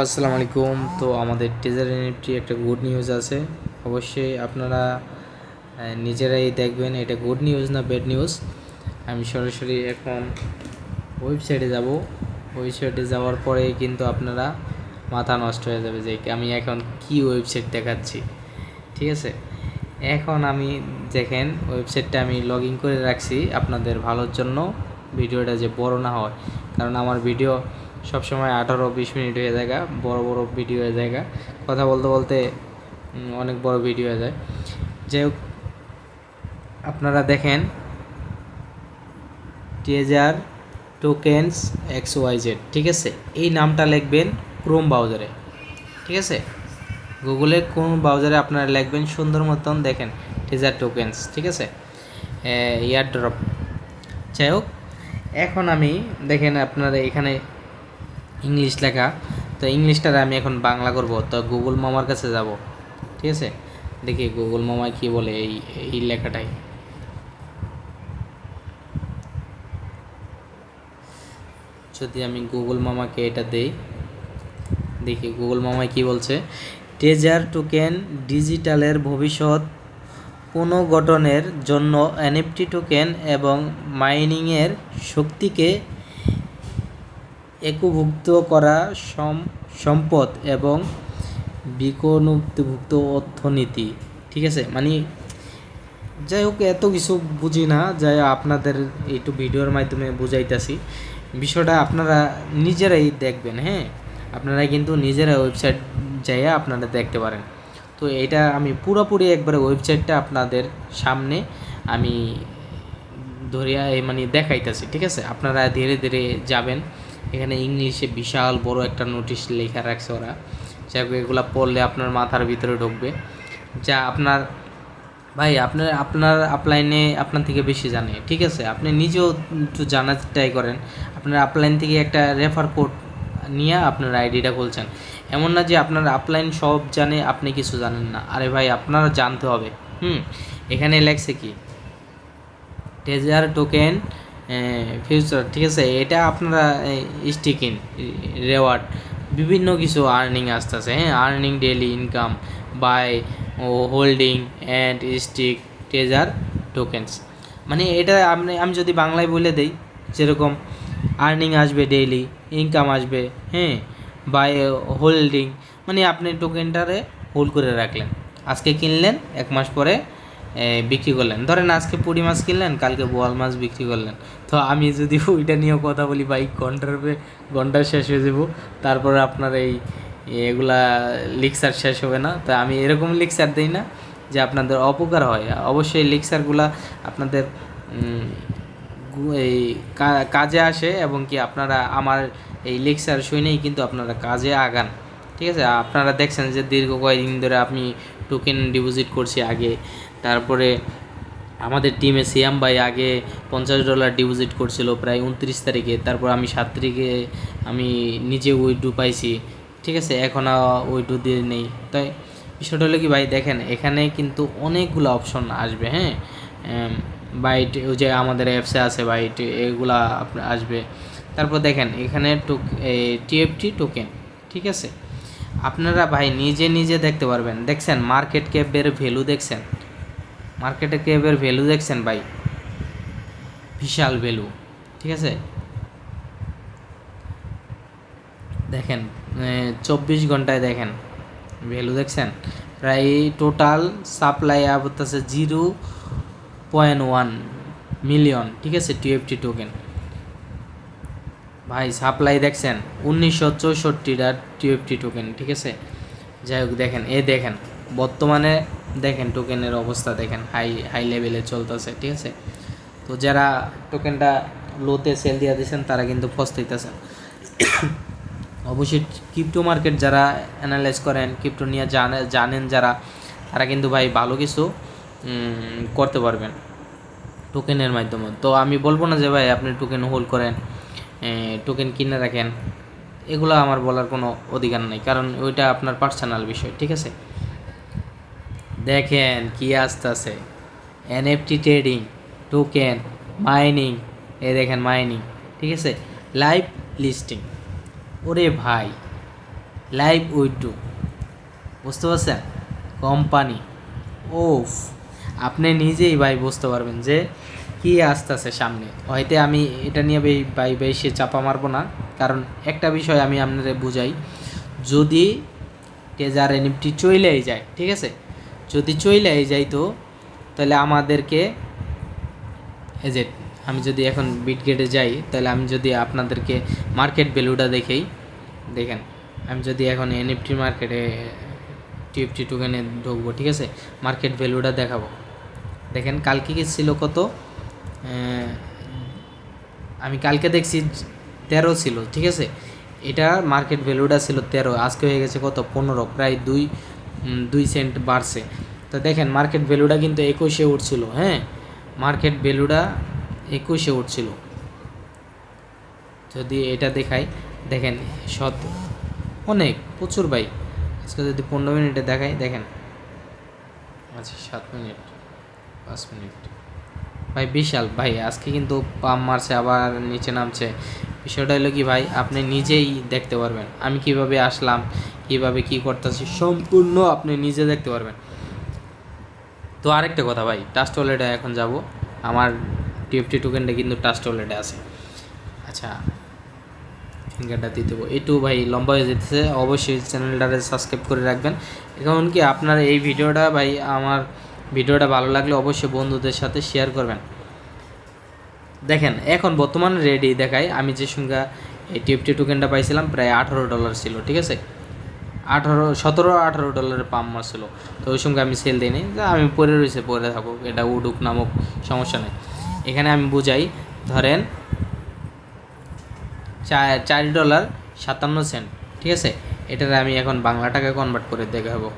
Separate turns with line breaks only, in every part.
আসসালামু আলাইকুম। তো আমাদের টেজার এনএফটি একটা গুড নিউজ আছে। অবশ্যই আপনারা নিজেরাই দেখবেন, এটা গুড নিউজ না ব্যাড নিউজ আমি সরাসরি এখন ওয়েবসাইটে যাব। ওয়েবসাইটে যাওয়ার পরে কিন্তু আপনারা মাথা নষ্ট হয়ে যাবে যে আমি এখন কি ওয়েবসাইট দেখাচ্ছি। ঠিক আছে? এখন আমি দেখেন ওয়েবসাইটটা আমি লগ করে রাখছি আপনাদের ভালোর জন্য। ভিডিওটা যে বড় না হয়। কারণ আমার ভিডিও সবসময় আঠারো বিশ মিনিট হয়ে যায় বড় বড় ভিডিও হয়ে যায় কথা বলতে বলতে অনেক বড় ভিডিও হয়ে যায়। যাই হোক, আপনারা দেখেন treasure tokens X Y Z ঠিক আছে? এই নামটা লিখবেন ক্রোম ব্রাউজারে ঠিক আছে? গুগলে কোন ব্রাউজারে আপনারা লিখবেন সুন্দর মতন, দেখেন টেজার টোকেন্স ঠিক আছে? ইয়ার ড্রপ যাই হোক, এখন আমি দেখেন আপনারা এখানে ইংলিশ লেখা। তো ইংলিশটার আমি এখন বাংলা করব। তো গুগল মামার কাছে যাব। ঠিক আছে? দেখি গুগল মামা কি বলে এই এই লেখাটাই। যদি আমি গুগল মামাকে এটা দেই। দেখি গুগল মামায় কি বলছে? ট্রেজার টোকেন ডিজিটালের ভবিষ্যৎ পুনর্গঠনের জন্য এনএফটি টোকেন এবং মাইনিংয়ের শক্তিকে একভুক্ত করা সম- সম্পদ এবং বিকনুক্তভুক্ত অর্থনীতি। ঠিক আছে? মানে যাই হোক, এত কিছু বুঝি না, যাই আপনাদের একটু ভিডিওর মাধ্যমে বুঝাইতেছি। বিষয়টা আপনারা নিজেরাই দেখবেন হ্যাঁ? আপনারা কিন্তু নিজেরা ওয়েবসাইট যাইয়া আপনারা দেখতে পারেন। তো এটা আমি পুরোপুরি একবারে ওয়েবসাইটটা আপনাদের সামনে আমি ধরিয়া মানে দেখাইতেছি, ঠিক আছে? আপনারা ধীরে ধীরে যাবেন। এখানে ইংলিশে বিশাল বড় একটা নোটিশ লেখা রাখছে ওরা। যা এগুলা পড়লে আপনার মাথার ভিতরে ঢুকবে। যা আপনার, ভাই, আপনার আপনার আপলাইনে আপনার থেকে বেশি জানে, ঠিক আছে? আপনি নিজেও একটু জানার ট্রাই করেন। আপনার আপলাইন থেকে একটা রেফার কোড নিয়ে আপনার আইডিটা খুলছেন। এমন না যে আপনার আপলাইন সব জানে, আপনি কিছু জানেন না। আরে ভাই, আপনারা জানতে হবে। হুম, এখানে লেখছে কি? ট্রেজার টোকেন ফিউচার ঠিক আছে? এটা আপনারা স্টিকিং রেওয়ার্ড বিভিন্ন কিছু আর্নিং আসতেছে হ্যাঁ? Earning daily income by O holding and stake treasure tokens মানে এটা আপনি আমি যদি বাংলায় বলে দেই, যেরকম আর্নিং আসবে ডেইলি ইনকাম আসবে হ্যাঁ? বাই হোল্ডিং মানে আপনি টোকেনটারে হোল্ড করে রাখলেন। আজকে কিনলেন, এক মাস পরে বিক্রি করলেন। ধরেন আজকে পুঁটি মাছ কিনলেন, কালকে বোয়াল মাছ বিক্রি করলেন। তো আমি যদি ওইটা নিয়েও কথা বলি, ভাই, ঘণ্টার ঘণ্টা শেষ হয়ে যাব। তারপরে আপনার এই এগুলা লিক্সার শেষ হবে না। তো আমি এরকম লিক্সার দিই না যে আপনাদের অপকার হয়। অবশ্যই লিক্সারগুলা আপনাদের এই কাজে আসে এবং কি আপনারা আমার এই লেকচার শুনেই কিন্তু আপনারা কাজে আগান। ঠিক আছে? আপনারা দেখছেন যে দীর্ঘ কয়েকদিন ধরে আমি টোকেন ডিপোজিট করছি আগে। তারপরে আমাদের টিমে সিয়াম ভাই আগে পঞ্চাশ ডলার ডিপোজিট করছিল প্রায় উনত্রিশ তারিখে। তারপর আমি সাত তারিখে আমি নিজে উইড্রু পাইছি। ঠিক আছে, এখন উইড্রু দিয়ে নেই। তাই বিষয়টা হলো কি ভাই, দেখেন, এখানে কিন্তু অনেকগুলো অপশন আসবে হ্যাঁ? বাইট ওই যে আমাদের অ্যাপসে আছে বাইট এগুলা আসবে। তারপর দেখেন, এখানে টোক টিএফটি টোকেন ঠিক আছে? আপনারা ভাই নিজে নিজে দেখতে পারবেন। দেখছেন মার্কেট ক্যাপের ভ্যালু দেখছেন? মার্কেটে ক্যাপের ভ্যালু দেখছেন ভাই? বিশাল ভ্যালু ঠিক আছে? দেখেন চব্বিশ ঘন্টায় দেখেন ভ্যালু দেখছেন? প্রায় টোটাল সাপ্লাই হচ্ছে জিরো পয়েন্ট ওয়ান মিলিয়ন ঠিক আছে টিএফটি টোকেন ভাই সাপ্লাই দেখছেন? উনিশশো চৌষট্টিটা টিএফটি টোকেন ঠিক আছে? যাই হোক, দেখেন, এ দেখেন, বর্তমানে দেখেন টোকেনের অবস্থা দেখেন হাই হাই লেভেলে চলতেছে, ঠিক আছে? তো যারা টোকেনটা লোতে সেল দিয়ে দিয়েছেন তারা কিন্তু ফস্তাইতেছেন অবশ্যই ক্রিপ্টো মার্কেট যারা অ্যানালাইজ করেন ক্রিপ্টো নিয়ে জানে, জানেন যারা, তারা কিন্তু ভাই ভালো কিছু করতে পারবেন টোকেনের মাধ্যমে। তো আমি বলব না যে ভাই আপনি টোকেন হোল্ড করেন টোকেন কিনে রাখেন, এগুলো আমার বলার কোনো অধিকার নেই, কারণ ওইটা আপনার পার্সোনাল বিষয়, ঠিক আছে? দেখেন কি আসতেছে। এনএফটি ট্রেডিং টোকেন মাইনিং এ দেখেন মাইনিং ঠিক আছে? লাইভ লিস্টিং ওরে ভাই লাইভ উইডো বুঝতে পারছেন? কোম্পানি, ওফ, আপনি নিজেই ভাই বুঝতে পারবেন যে কি আসতেছে সামনে। হয়তো আমি এটা নিয়ে ভাই বেশি চাপা মারবো না, কারণ একটা বিষয় আমি আপনাদের বুঝাই। যদি টেজার এনএফটি চইলেই যায়, ঠিক আছে? যদি চইলেই যায় তো তাহলে আমাদেরকে, এই যে আমি যদি এখন বিটগেটে যাই, তাহলে আমি যদি আপনাদেরকে মার্কেট ভ্যালুটা দেখেই, দেখেন, আমি যদি এখন এনএফটি মার্কেটে টিএফটি টোকেনে ঢুকবো, ঠিক আছে? মার্কেট ভ্যালুটা দেখাবো। দেখেন, কালকে কি ছিল কত? আমি কালকে দেখছি তেরো ছিল, ঠিক আছে? এটা মার্কেট ভ্যালুটা ছিল তেরো, আজকে হয়ে গেছে কত? পনেরো, প্রায় দুই দুই সেন্ট বাড়ছে। তো দেখেন মার্কেট ভ্যালুটা কিন্তু একুশে উঠছিল হ্যাঁ? মার্কেট ভ্যালুটা একুশে উঠছিল। যদি এটা দেখাই, দেখেন শত অনেক, প্রচুর ভাই। আজকে যদি পনেরো মিনিটে দেখাই, দেখেন। আচ্ছা সাত মিনিট, পাঁচ মিনিট। ভাই, বিশাল। ভাই, আজকে কিন্তু পাম মারছে, আবার নিচে নামছে। বিষয়টা হলো কি ভাই, আপনি নিজেই দেখতে পারবেন আমি কীভাবে আসলাম, কীভাবে কি করতেছি, সম্পূর্ণ আপনি নিজে দেখতে পারবেন। তো আরেকটা কথা ভাই টাস্ট ওয়ালেটে এখন যাব, আমার টিএফটি টোকেনটা কিন্তু টাস্ট ওয়ালেটে আছে। আচ্ছা ফিঙ্গারটা দিয়ে দেবো। একটু ভাই, লম্বা হয়ে যেতেছে, অবশ্যই চ্যানেলটারে সাবস্ক্রাইব করে রাখবেন। এখন কি আপনার এই ভিডিওটা ভাই, আমার ভিডিওটা ভালো লাগলে অবশ্যই বন্ধুদের সাথে শেয়ার করবেন। দেখেন, এখন বর্তমান রেডি দেখায় আমি যে সংখ্যা এই টিএফটি টোকেনটা পাইছিলাম, প্রায় আঠারো ডলার ছিল, ঠিক আছে? আঠারো, সতেরো, আঠারো ডলারের পাম্প মারছিল তো ওই সঙ্গে আমি সেল দিইনি, যা আমি পরে রয়েছে পরে থাকুক, এটা উডুক, নামক, সমস্যা নেই। এখানে আমি বুঝাই, ধরেন, চার ডলার সাতান্ন সেন্ট ঠিক আছে? এটার আমি এখন বাংলা টাকায় কনভার্ট করে দেখাবো।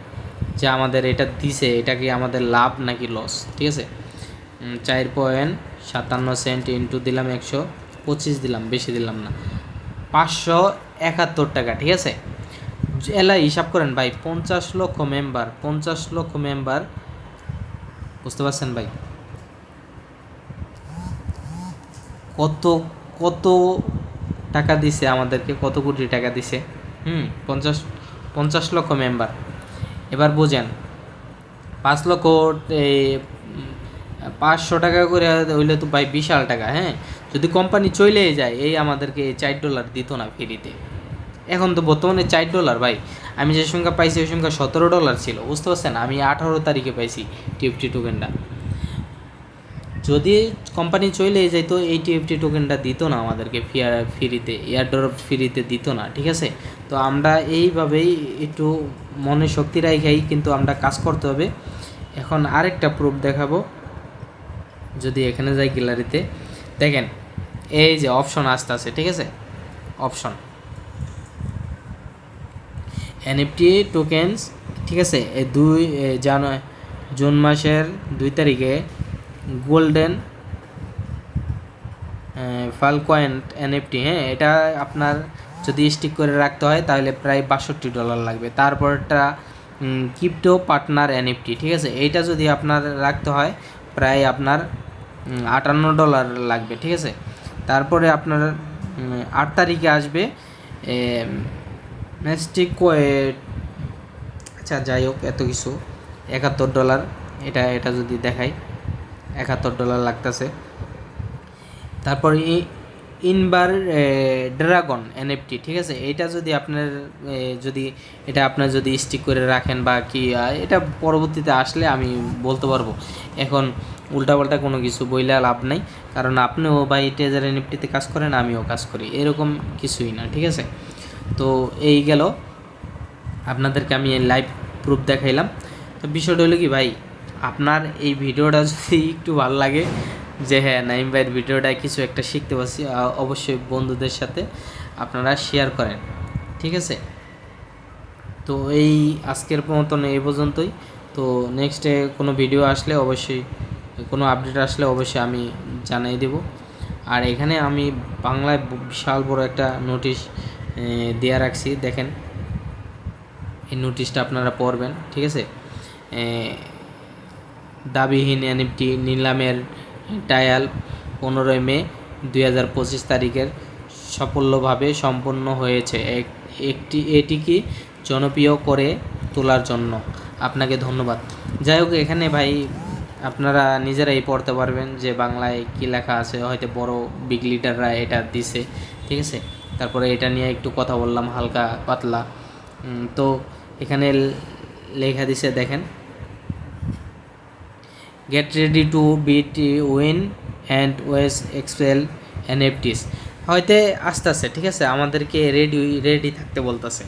যে আমাদের এটা দিছে, এটা কি আমাদের লাভ নাকি লস ঠিক আছে? চার পয়েন্ট সাতান্ন সেন্ট ইন্টু দিলাম একশো পঁচিশ দিলাম, বেশি দিলাম না। পাঁচশো একাত্তর টাকা, ঠিক আছে? এলা হিসাব করেন ভাই, পঞ্চাশ লক্ষ মেম্বার পঞ্চাশ লক্ষ মেম্বার বুঝতে পারছেন ভাই? কত কত টাকা দিছে আমাদেরকে, কত কোটি টাকা দিছে? হুম, পঞ্চাশ পঞ্চাশ লক্ষ মেম্বার এবার বোঝেন, পাঁচ লক্ষ পাঁচশো টাকা করে হইলে তো ভাই বিশাল টাকা হ্যাঁ? যদি কোম্পানি চলেই যায়, এই আমাদেরকে এই চার ডলার দিত না ফ্রিতে এখন তো বর্তমানে চার ডলার ভাই। আমি যে সংখ্যা পাইছি, ওই সংখ্যা সতেরো ডলার ছিল, বুঝতে পারছেন? আমি আঠারো তারিখে পাইছি টিএফটি টোকেনটা যদি কোম্পানি চলে যাইত এই টিএফটি টোকেনটা দিত না আমাদেরকে ফ্রিতে এয়ারড্রপ ফ্রিতে দিত না, ঠিক আছে? তো আমরা এইভাবেই একটু মনে শক্তি রাখাই কিন্তু আমরা কাজ করতে হবে। এখন আরেকটা প্রুফ দেখাবো। যদি এখানে যাই গ্যালারিতে দেখেন, এই যে অপশন আসতে আছে, ঠিক আছে? অপশন এনএফটি টোকেন্স ঠিক আছে? এই দুই জানুয়ারি জুন মাসের দুই তারিখে গোল্ডেন ফালকয়েন্ট এনএফটি হ্যাঁ? এটা আপনার যদি স্টিক করে রাখতে হয়, তাহলে প্রায় বাষট্টি ডলার লাগবে। তারপরটা ক্রিপ্টো পার্টনার এনএফটি ঠিক আছে? এইটা যদি আপনার রাখতে হয়, প্রায় আপনার আটান্ন ডলার লাগবে, ঠিক আছে? তারপরে আপনার আট তারিখে আসবে ম্যাস্টিক আচ্ছা যাই হোক, এত কিছু। একাত্তর ডলার, এটা এটা যদি দেখাই, একাত্তর ডলার লাগতেছে। তারপর ইনবার ড্রাগন এনএফটি ঠিক আছে? এটা যদি আপনার যদি এটা আপনার যদি স্টিক করে রাখেন বা কি এটা পরবর্তীতে আসলে আমি বলতে পারব। এখন উল্টাপাল্টা কোনো কিছু বইলে লাভ নাই। কারণ আপনিও বা টেজার এনএফটিতে কাজ করেন, আমিও কাজ করি। এরকম কিছুই না, ঠিক আছে? তো এই গেল। আপনাদেরকে আমি লাইভ প্রুফ দেখাইলাম। তো বিষয়টা হলো কি ভাই, আপনার এই ভিডিওটা যদি একটু ভালো লাগে যে হ্যাঁ নাইম ভাইয়ের ভিডিওটা কিছু একটা শিখতে পারছি অবশ্যই বন্ধুদের সাথে আপনারা শেয়ার করেন, ঠিক আছে? তো এই আজকের মতন এই পর্যন্তই। তো নেক্সটে কোনো ভিডিও আসলে অবশ্যই, কোনো আপডেট আসলে অবশ্যই আমি জানাই দেব। আর এখানে আমি বাংলায় বিশাল বড় একটা নোটিশ দেওয়া রাখছি, দেখেন। এই নোটিশটা আপনারা পড়বেন, ঠিক আছে? দাবিহীন এনএফটি নিলামের ট্রায়াল পনেরোই মে দুই হাজার পঁচিশ তারিখের সাফল্যভাবে সম্পন্ন হয়েছে। এক- একটি এটিকে জনপ্রিয় করে তোলার জন্য? আপনাকে ধন্যবাদ। যাই হোক, এখানে ভাই আপনারা নিজেরাই পড়তে পারবেন যে বাংলায় কী লেখা আছে, হয়তো বড় বিগ লিডাররা এটা দিছে, ঠিক আছে? তারপরে এটা নিয়ে একটু কথা বললাম, হালকা পাতলা। তো এখানে লেখা দিছে, দেখেন get ready to beat win and ways expel NFTs হয়তো আস্তে আস্তে ঠিক আছে? আমাদেরকে রেডি রেডি থাকতে বলতেছে।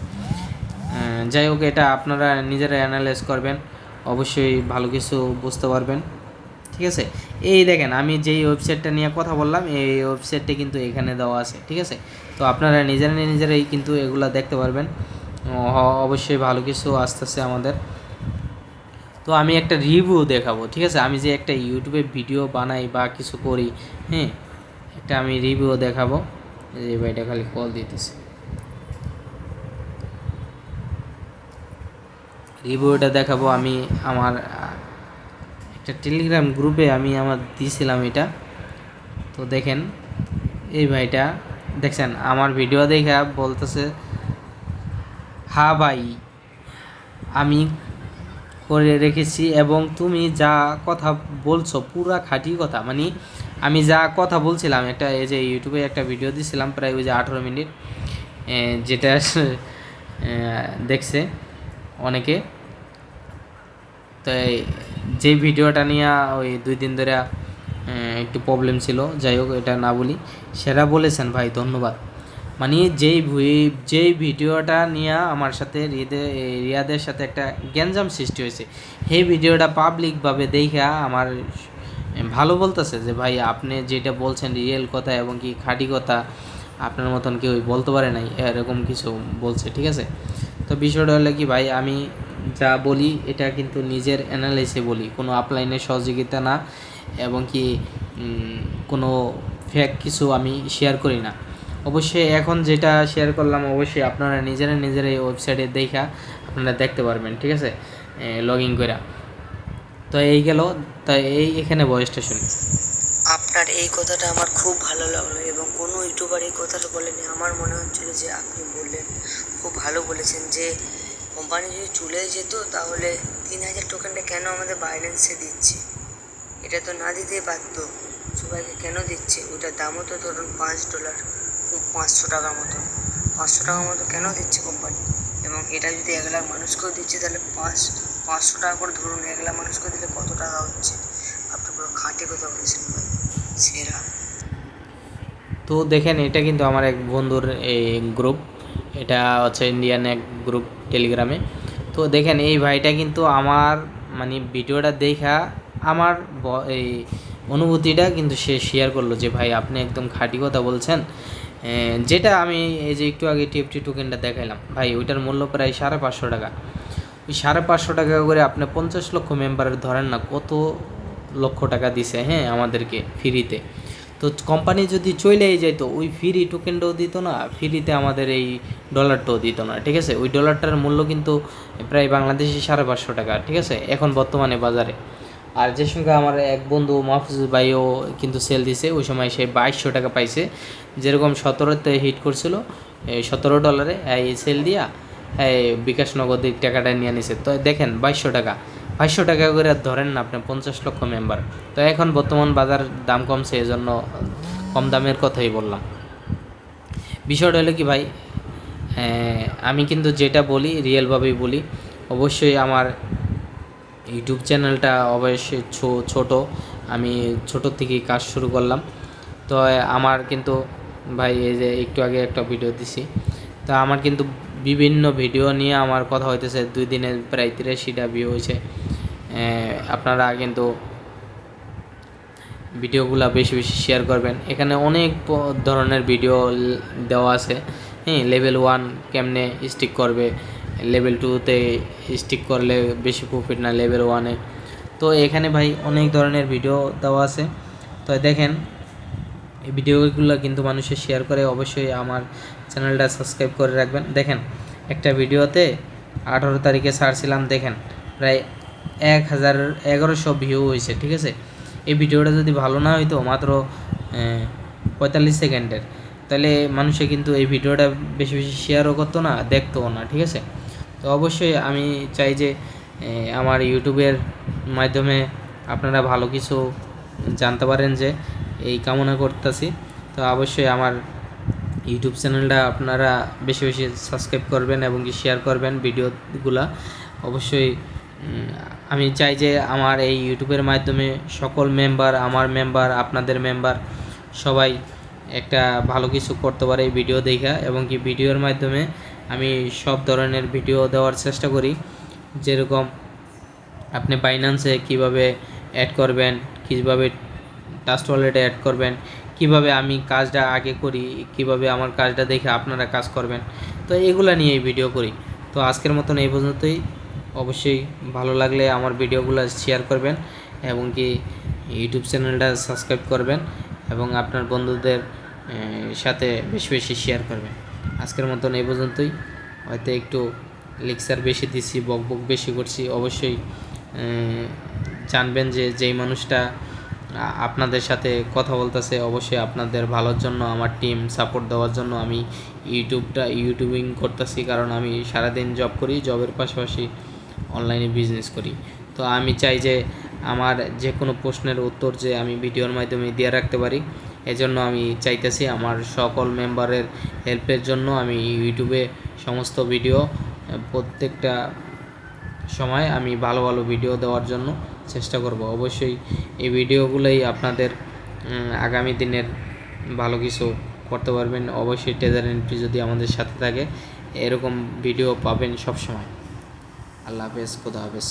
যাই হোক, এটা আপনারা নিজেরা অ্যানালাইজ করবেন। অবশ্যই ভালো কিছু বুঝতে পারবেন। ঠিক আছে? এই দেখেন, আমি যেই ওয়েবসাইটটা নিয়ে কথা বললাম, এই ওয়েবসাইটটা কিন্তু এখানে দেওয়া আছে, ঠিক আছে? তো আপনারা নিজেরা নিজেরাই কিন্তু এগুলা দেখতে পারবেন। অবশ্যই ভালো কিছু আসতেছে আমাদের। তো আমি একটা রিভিউ দেখাবো, ঠিক আছে? আমি যে একটা ইউটিউবে ভিডিও বানাই বা কিছু করি হ্যাঁ? একটা আমি রিভিউ দেখাবো। যে ভাইটা খালি কল দিতেছে। রিভিউটা দেখাবো আমি আমার, একটা টেলিগ্রাম গ্রুপে আমি আমার দিয়েছিলাম এটা। তো দেখেন, এই ভাইটা, দেখছেন? আমার ভিডিও দেখা বলতেছে, হা ভাই, আমি করে রেখেছি এবং তুমি যা কথা বলছো, পুরা খাঁটি কথা। মানে আমি যা কথা বলছিলাম, একটা এই যে ইউটিউবে একটা ভিডিও দিছিলাম প্রায় ওই যে আঠেরো মিনিট যেটা দেখছে অনেকে। তো যে ভিডিওটা নিয়ে ওই দুই দিন ধরে একটু প্রবলেম ছিল, যাই হোক এটা না বলি। সেটা বলেছেন ভাই, ধন্যবাদ। মানে যেই যেই ভিডিওটা নিয়ে আমার সাথে রিয়াদের সাথে একটা গ্যাঞ্জাম সৃষ্টি হয়েছে, সেই ভিডিওটা পাবলিকভাবে দেখা আমার ভালো বলতেছে যে, ভাই, আপনি যেটা বলছেন রিয়েল কথা এবং কি খাঁটি কথা, আপনার মতন কেউ বলতে পারে নাই। এরকম কিছু বলছে, ঠিক আছে? তো বিষয়টা হলো কি, ভাই, আমি যা বলি, এটা কিন্তু নিজের অ্যানালাইসে বলি, কোনো আপলাইনের সহযোগিতা না এবং কি কোনো ফেক কিছু আমি শেয়ার করি না। অবশ্যই এখন যেটা শেয়ার করলাম, অবশ্যই আপনারা নিজেরা নিজেরা এই ওয়েবসাইটে দেখা, আপনারা দেখতে পারবেন, ঠিক আছে? লগ ইন করে তো এই গেল, তো এই এখানে বয়সটা শুনি।
আপনার এই কথাটা আমার খুব ভালো লাগল এবং কোনো ইউটিউবার এই কথাটা বলেনি। আমার মনে হচ্ছিল যে আপনি বললেন, খুব ভালো বলেছেন যে কোম্পানি যদি চলে যেত তাহলে তিন হাজার টোকেনটা কেন আমাদের বাইন্যান্সে দিচ্ছে? এটা তো না দিতেই পারতো সবাইকে কেন দিচ্ছে? ওটার দামও তো ধরুন পাঁচ ডলার পাঁচশো টাকার মতো। পাঁচশো টাকার মতো কেন দিচ্ছে কোম্পানি এবং এটা যদি এক লাখ মানুষকেও দিচ্ছে, তাহলে পাঁচ, পাঁচশো টাকা করে ধরুন এক লাখ মানুষকে দিলে কত টাকা হচ্ছে? আপনি পুরো খাঁটি কথা বলেছেন ভাই। সেরা।
তো দেখেন, এটা কিন্তু আমার এক বন্ধুর এই গ্রুপ এটা হচ্ছে ইন্ডিয়ান এক গ্রুপ টেলিগ্রামে তো দেখেন, এই ভাইটা কিন্তু আমার মানে ভিডিওটা দেখা আমার এই অনুভূতিটা কিন্তু সে শেয়ার করল যে, ভাই, আপনি একদম খাঁটি কথা বলছেন। যেটা আমি এই যে একটু আগে টিএফটি টোকেনটা দেখাইলাম, ভাই ওইটার মূল্য প্রায় সাড়ে পাঁচশো টাকা। ওই সাড়ে পাঁচশো টাকা করে আপনি পঞ্চাশ লক্ষ মেম্বারের ধরেন না, কত লক্ষ টাকা দিছে হ্যাঁ আমাদেরকে ফ্রিতে তো কোম্পানি যদি চলেই যাইতো ওই ফ্রি টোকেনটাও দিত না ফ্রিতে আমাদের এই ডলারটাও দিত না, ঠিক আছে? ওই ডলারটার মূল্য কিন্তু প্রায় বাংলাদেশি সাড়ে পাঁচশো টাকা, ঠিক আছে? এখন বর্তমানে বাজারে। আর যে সঙ্গে আমার এক বন্ধু মাহফুজ ভাইও কিন্তু সেল দিছে, ওই সময় সে বাইশশো টাকা পাইছে। যেরকম সতেরোতে হিট করছিল সতেরো ডলারে এই সেল দিয়া, এই বিকাশ নগদের টাকাটা নিয়ে নিছে। তো দেখেন, বাইশশো টাকা। বাইশশো টাকা করে ধরেন না আপনি পঞ্চাশ লক্ষ মেম্বার তো এখন বর্তমান বাজার দাম কমছে, এজন্য কম দামের কথাই বললাম। বিষয়টা হলো কি ভাই আমি কিন্তু যেটা বলি রিয়েলভাবেই বলি, অবশ্যই আমার ইউটিউব চ্যানেলটা অবশ্যই ছোট। আমি ছোট থেকেই কাজ শুরু করলাম। তো আমার কিন্তু ভাই এই যে একটু আগে একটা ভিডিও দিছি। তো, আমার কিন্তু বিভিন্ন ভিডিও নিয়ে আমার কথা হইতেছে। দুই দিনে প্রায় তিরাশিটা ভিউ হয়েছে আপনারা কিন্তু ভিডিওগুলো বেশি বেশি শেয়ার করবেন। এখানে অনেক ধরনের ভিডিও দেওয়া আছে। হ্যাঁ লেভেল ওয়ান কেমনে স্টিক করবে। লেভেল টুতে স্টিক করলে বেশি প্রফিট না লেভেল ওয়ানে তো এখানে ভাই অনেক ধরনের ভিডিও দেওয়া আছে। তো দেখেন, এই ভিডিওগুলো কিন্তু মানুষের শেয়ার করে অবশ্যই আমার চ্যানেলটা সাবস্ক্রাইব করে রাখবেন। দেখেন, একটা ভিডিওতে আঠারো তারিখে ছাড়ছিলাম, দেখেন, প্রায় এক হাজার এগারোশো ভিউ হয়েছে, ঠিক আছে? এই ভিডিওটা যদি ভালো না হইতো, মাত্র পঁয়তাল্লিশ সেকেন্ডের। তাহলে মানুষে কিন্তু এই ভিডিওটা বেশি বেশি শেয়ারও করতো না, দেখতোও না, ঠিক আছে? তো অবশ্যই আমি চাই যে আমার ইউটিউবের মাধ্যমে আপনারা ভালো কিছু জানতে পারেন যে, এই কামনা করতেছি। তো অবশ্যই আমার ইউটিউব চ্যানেলটা আপনারা বেশি বেশি সাবস্ক্রাইব করবেন এবং কি শেয়ার করবেন ভিডিওগুলা। অবশ্যই আমি চাই যে আমার এই ইউটিউবের মাধ্যমে সকল মেম্বার আমার মেম্বার আপনাদের মেম্বার সবাই একটা ভালো কিছু করতে পারে এই ভিডিও দেখা এবং কি ভিডিওর মাধ্যমে আমি সব ধরনের ভিডিও দেওয়ার চেষ্টা করি। যেরকম আপনি বাইন্যান্সে কীভাবে অ্যাড করবেন, কীভাবে টাস্ট ওয়ালেটে অ্যাড করবেন, কীভাবে আমি কাজটা আগে করি, কীভাবে আমার কাজটা দেখে আপনারা কাজ করবেন। তো এগুলা নিয়ে ভিডিও করি। তো আজকের মতন এই পর্যন্তই। অবশ্যই ভালো লাগলে আমার ভিডিওগুলো শেয়ার করবেন এবং কি ইউটিউব চ্যানেলটা সাবস্ক্রাইব করবেন এবং আপনার বন্ধুদের সাথে বেশি বেশি শেয়ার করবেন। আজকের মতন এই পর্যন্তই। হয়তো একটু লেকচার বেশি দিছি, বক বক বেশি করছি। অবশ্যই জানবেন যে যেই মানুষটা আপনাদের সাথে কথা বলতেছে, অবশ্যই আপনাদের ভালোর জন্য, আমার টিম সাপোর্ট দেওয়ার জন্য আমি ইউটিউবটা ইউটিউবিং করতেছি। কারণ আমি সারাদিন জব করি জবের পাশাপাশি অনলাইনে বিজনেস করি। তো আমি চাই যে আমার যে কোনো প্রশ্নের উত্তর যে আমি ভিডিওর মাধ্যমে দিয়ে রাখতে পারি। এজন্য আমি চাইতেছি আমার সকল মেম্বারের হেল্পের জন্য আমি ইউটিউবে সমস্ত ভিডিও প্রত্যেকটা সময় আমি ভালো ভালো ভিডিও দেওয়ার জন্য চেষ্টা করব। অবশ্যই এই ভিডিওগুলোই আপনাদের আগামী দিনের ভালো কিছু করতে পারবেন। অবশ্যই ট্রেজার এন্ট্রি যদি আমাদের সাথে থাকে, এরকম ভিডিও পাবেন সব সময় আল্লাহ হাফেজ, খুদা হাফেজ।